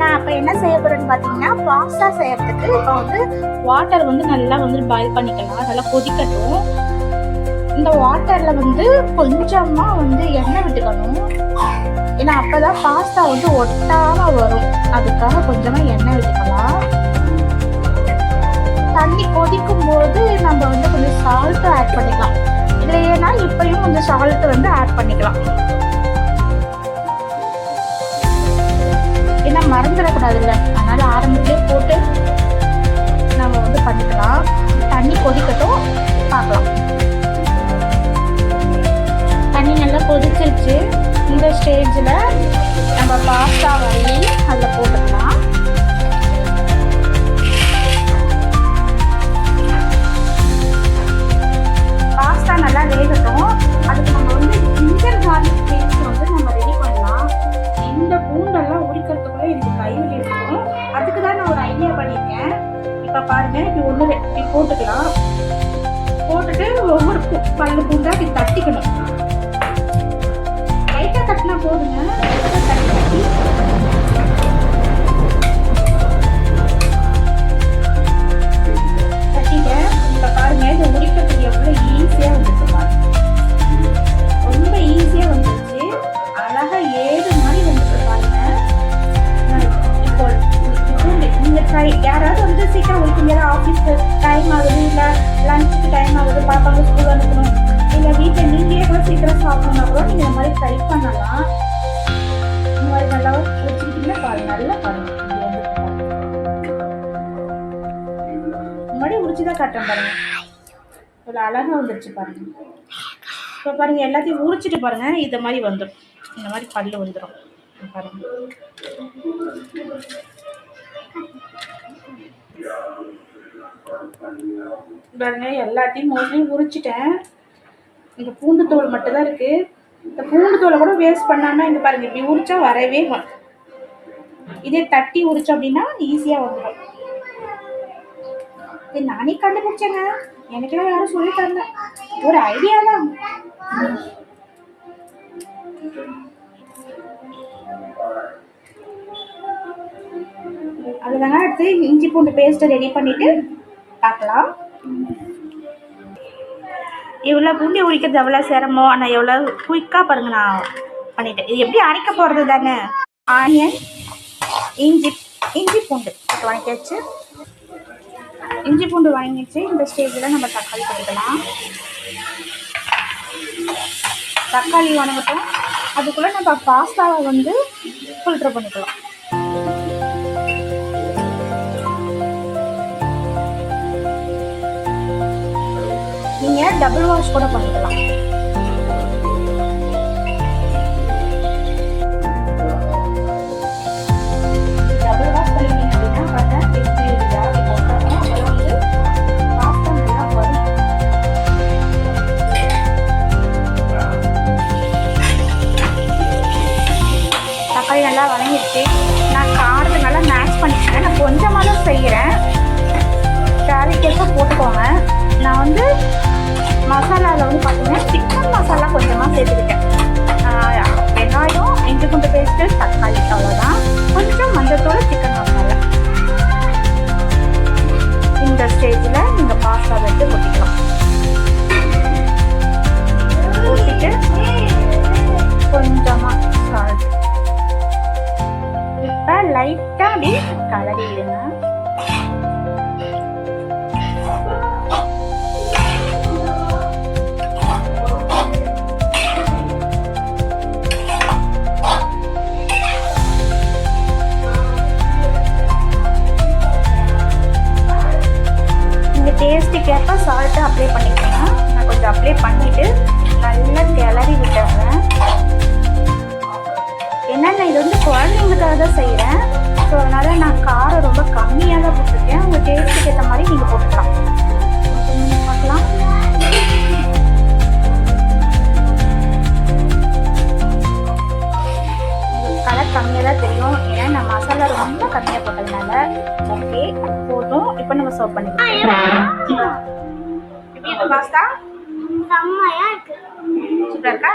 நான் இப்போ என்ன செய்ய போறேன்னு பார்த்தீங்கன்னா பாஸ்தா செய்யறதுக்கு இப்போ வந்து வாட்டர் வந்து நல்லா வந்து பாயில் பண்ணிக்கலாம். நல்லா கொதிக்கட்டும். இந்த வாட்டரில் வந்து கொஞ்சமாக வந்து எண்ணெய் விட்டுக்கணும். ஏன்னா அப்போ தான் பாஸ்தா வந்து ஒட்டாம வரும். அதுக்காக கொஞ்சமாக எண்ணெய் விட்டுக்கலாம். தண்ணி கொதிக்கும் போது நம்ம வந்து கொஞ்சம் சால்ட்டும் ஆட் பண்ணிக்கலாம். இல்லையேன்னா இப்பயும் கொஞ்சம் சால்ட்டு வந்து ஆட் பண்ணிக்கலாம். மறந்துடக்கூடாதுல்ல அதனால ஆரம்பத்திலே போட்டு நம்ம வந்து பண்ணிக்கலாம். தண்ணி கொதிக்கட்டும் பார்க்கலாம். தண்ணி நல்லா கொதிச்சிருச்சு. இந்த ஸ்டேஜில் நம்ம பாஸ்தா வாங்கி இப்படி போட்டுக்கலாம். போட்டுட்டு ஒவ்வொரு பல்லு பூண்டா இப்படி தட்டிக்கணும். லைட்டாக தட்டினா போதுங்க. தட்டி தட்டி ட்ரை வந்து சீக்கிரம் உரிப்பீங்க ஆஃபீஸ்க்கு டைம் ஆகுது இல்லை லஞ்சுக்கு டைம் ஆகுது பாப்பாங்க ஸ்கூல் அனுப்பணும் இல்லை வீட்டில் நீங்களே கூட சீக்கிரம் சாப்பிடணும்னா கூட நீங்கள் இந்த மாதிரி ட்ரை பண்ணலாம். இந்த மாதிரி நல்லா உரிச்சுக்கிட்டீங்கன்னா பாருங்க நல்லா பாருங்க. முன்னாடி உரிச்சுதான் காட்டுறேன் பாருங்க. இவ்வளோ அழகாக வந்துருச்சு பாருங்க. இப்போ பாருங்க எல்லாத்தையும் உரிச்சிட்டு பாருங்க இந்த மாதிரி வந்துடும் இந்த மாதிரி பல்லு வந்துடும் பாருங்க. பாருங்க எல்லாத்தையும் மோஸ்ட்லி உரிச்சிட்டேன் இந்த பூண்டு தோல் மட்டும்தான் இருக்கு. இந்த பூண்டு தோலை கூட வேஸ்ட் பண்ணாம இங்க பாருங்க இப்படி உரிச்சா வரவே இதே தட்டி உரிச்சோம் அப்படின்னா ஈஸியா வந்துடும் இது நானே கண்டுபிடிச்சேங்க. எனக்கெல்லாம் யாரும் சொல்லி தரல. ஒரு ஐடியா தான். அதுதாங்க அடுத்து இஞ்சி பூண்டு பேஸ்ட்டை ரெடி பண்ணிட்டு பார்க்கலாம். இவ்வளோ பூண்டி உரிக்கிறது எவ்வளோ சிரமம்? ஆனால் எவ்வளோ குயிக்காக பாருங்க நான் பண்ணிட்டேன். இது எப்படி அரைக்க போகிறது தானே? ஆனியன் இஞ்சி இஞ்சி பூண்டு. வாங்கியாச்சு. இஞ்சி பூண்டு வாங்கிச்சு இந்த ஸ்டேஜில் நம்ம தக்காளி போட்டுக்கலாம் தக்காளி வணங்கட்டும். அதுக்குள்ளே நம்ம பாஸ்தாவை வந்து ஃபில்ட்ரு பண்ணிக்கலாம். நீங்கள் டபுள் வாஷ் கூட பண்ணிக்கலாம். நல்லா தக்காளி நல்லா வதங்கிடுச்சு. நான் காரத்தை நல்லா மேட்ச் பண்ணிக்கிறேன். நான் கொஞ்சமாக தான் செய்கிறேன் தேவைக்கேற்ப போட்டு சேர்த்துருக்கேன் வெங்காயம் இஞ்சி பூண்டு பேஸ்ட்டு தக்காளி அவ்வளோதான் போட்டதுனால ஓகே போதும். இப்போ நம்ம சர்வ் பண்ணிக்கலாம். பாஸ்தா? செம்மையா இருக்கு. சூப்பராக இருக்கா?